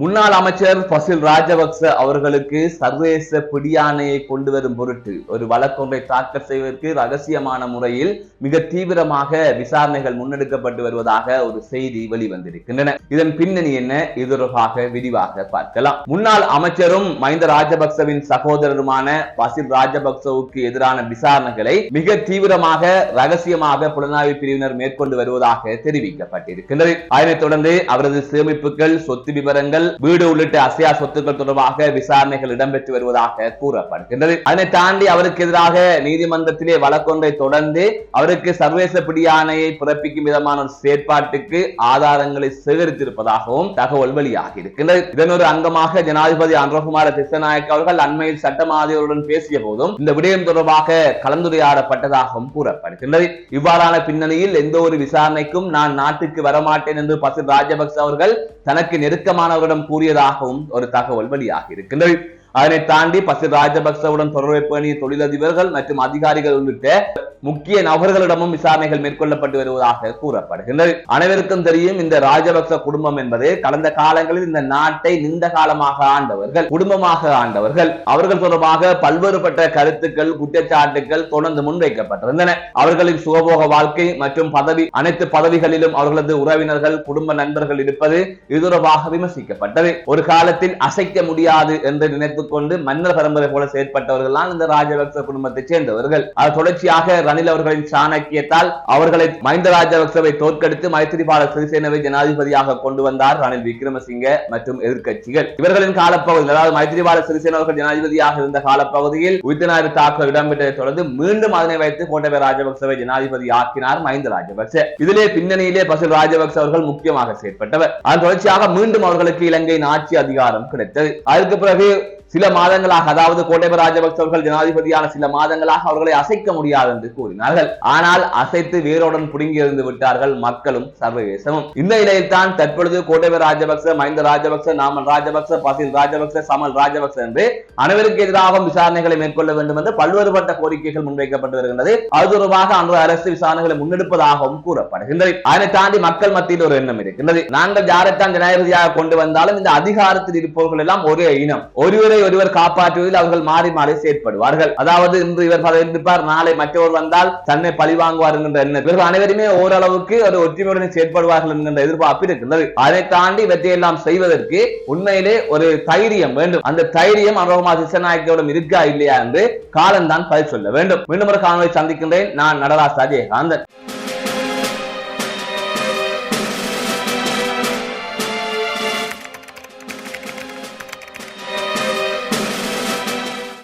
முன்னாள் அமைச்சர் பசில் ராஜபக்ச அவர்களுக்கு சர்வதேச பிடியானையை கொண்டு வரும் பொருட்டு ஒரு வழக்கொன்றை தாக்கல் செய்வதற்கு ரகசியமான முறையில் மிக தீவிரமாக விசாரணைகள் முன்னெடுக்கப்பட்டு வருவதாக ஒரு செய்தி வெளிவந்திருக்கின்றன. இதன் பின்னணி என்ன? இது தொடர்பாக விரிவாக பார்க்கலாம். முன்னாள் அமைச்சரும் மஹிந்த ராஜபக்சவின் சகோதரருமான பசில் ராஜபக்சவுக்கு எதிரான விசாரணைகளை மிக தீவிரமாக ரகசியமாக புலனாய்வு பிரிவினர் மேற்கொண்டு வருவதாக தெரிவிக்கப்பட்டிருக்கின்றது. அதனைத் தொடர்ந்து அவரது சேமிப்புகள் சொத்து விவரங்கள் வீடு உள்ளிட்ட அசையா சொத்துக்கள் தொடர்பாக விசாரணைகள் இடம்பெற்று வருவதாக கூறப்படுகின்றது. அதனை தாண்டி அவருக்கு எதிராக நீதிமன்றத்திலே வழக்கொன்றை தொடர்ந்து அவருக்கு சர்வதேச பிடியாணையை பிறப்பிக்கும் விதமான ஒரு செயற்பாட்டுக்கு ஆதாரங்களை சேகரித்திருப்பதாகவும் தகவல் வெளியாகி இருக்கின்றது. இதன் ஒரு அங்கமாக ஜனாதிபதி அன்றகுமார திசநாயக் அவர்கள் அண்மையில் சட்டமாதியருடன் பேசிய போதும் இந்த விடயம் தொடர்பாக கலந்துரையாடப்பட்டதாகவும் கூறப்படுகின்றது. இவ்வாறான பின்னணியில் எந்த ஒரு விசாரணைக்கும் நான் நாட்டுக்கு வரமாட்டேன் என்று பசில் ராஜபக்ச அவர்கள் தனக்கு நெருக்கமானவரிடம் கூறியதாகவும் ஒரு தகவல் வெளியாகி இருக்கின்றது. அதனை தாண்டி பசில் ராஜபக்சவுடன் தொடர்பை பேணிய தொழிலதிபர்கள் மற்றும் அதிகாரிகள் உள்ளிட்ட முக்கிய நபர்களிடமும் விசாரணைகள் மேற்கொள்ளப்பட்டு வருவதாக கூறப்படுகின்றது. அனைவருக்கும் தெரியும் இந்த ராஜபக்ச குடும்பம் என்பது கடந்த காலங்களில் இந்த நாட்டை நீண்ட காலமாக ஆண்டவர்கள் குடும்பமாக ஆண்டவர்கள். அவர்கள் தொடர்பாக பல்வேறுபட்ட கருத்துக்கள் குற்றச்சாட்டுகள் தொடர்ந்து முன்வைக்கப்பட்டிருந்தன. அவர்களின் சுகபோக வாழ்க்கை மற்றும் பதவி அனைத்து பதவிகளிலும் அவர்களது உறவினர்கள் குடும்ப நண்பர்கள் இருப்பது இது தொடர்பாக விமர்சிக்கப்பட்டது. ஒரு காலத்தில் அசைக்க முடியாது என்று நினைத்துக் கொண்டு மன்னர் பரம்பரை போல செயற்பட்டவர்கள் தான் இந்த ராஜபக்ச குடும்பத்தைச் சேர்ந்தவர்கள். அது தொடர்ச்சியாக ரணில் அவர்களின் சாணக்கியத்தால் அவர்களை மஹிந்த ராஜபக்சவை தோற்கடித்து மைத்திரிபால சிறிசேனவை ஜனாதிபதியாக கொண்டு வந்தார் ரணில் விக்ரமசிங்க மற்றும் எதிர்கட்சிகள் இவர்களின் காலப்பகுதியில் அதாவது மைத்திரிபால சிறிசேன அவர்கள் ஜனாதிபதியாக இருந்த காலப்பகுதியில் உயிர்த்தினாறு தாக்கல் இடம்பெற்றதை தொடர்ந்து மீண்டும் அதனை வைத்து கோட்டபய ராஜபக்சவை ஜனாதிபதி ஆக்கினார் மஹிந்த ராஜபக்ச. இதிலே பின்னணியிலே பசில் ராஜபக்ச அவர்கள் முக்கியமாக செயற்பட்டவர். அதன் தொடர்ச்சியாக மீண்டும் அவர்களுக்கு இலங்கையின் ஆட்சி அதிகாரம் கிடைத்தது. அதற்கு பிறகு சில மாதங்களாக அதாவது கோட்டபய ராஜபக்சர்கள் ஜனாதிபதியான சில மாதங்களாக அவர்களை அசைக்க முடியாது என்று கூறினார்கள். ஆனால் அசைத்து வேரோடன் புடுங்கி இருந்து விட்டார்கள் மக்களும் சர்வதேசமும். இந்த நிலையில்தான் தற்பொழுது கோட்டபய ராஜபக்ச மஹிந்த ராஜபக்ச நாமல் ராஜபக்ச பசில் ராஜபக்ச சமல் ராஜபக்ச என்று அனைவருக்கு எதிராக விசாரணைகளை மேற்கொள்ள வேண்டும் என்று பல்வேறுபட்ட கோரிக்கைகள் முன்வைக்கப்பட்டு வருகின்றது. அது தொடர்பாக அன்று அரசு விசாரணைகளை முன்னெடுப்பதாகவும் கூறப்படுகின்றது. அதனை தாண்டி மக்கள் மத்தியில் ஒரு எண்ணம் இருக்கின்றது. நாங்கள் யாரைத்தான் ஜனாதிபதியாக கொண்டு வந்தாலும் இந்த அதிகாரத்தில் இருப்பவர்கள் எல்லாம் ஒரே இனம். ஒருவரை ஒருவர் காப்பாற்றுவதில் அவர்கள் மாறி மாறி செயற்படுவார்கள். அதாவது இன்று இவர் பதவியில் இருப்பார் நாளை மற்றவர் வந்தால் தன்னை பழி வாங்குவார் என்கின்ற எண்ணம். இவர்கள் அனைவருமே ஓரளவுக்கு ஒரு ஒற்றுமையுடன் செயற்படுவார்கள் என்கின்ற எதிர்பார்ப்பு இருக்கின்றது. அதை தாண்டி இவற்றையெல்லாம் செய்வதற்கு உண்மையிலே ஒரு தைரியம் வேண்டும். அந்த தைரியம் அனுபவமா சிசநாயக்கியோடும் இருக்கா இல்லையா என்று காலம்தான் பதில் சொல்ல வேண்டும். மீண்டும் ஒரு காணொலி சந்திக்கின்றேன். நான் நடராஜ் அஜயகாந்தன்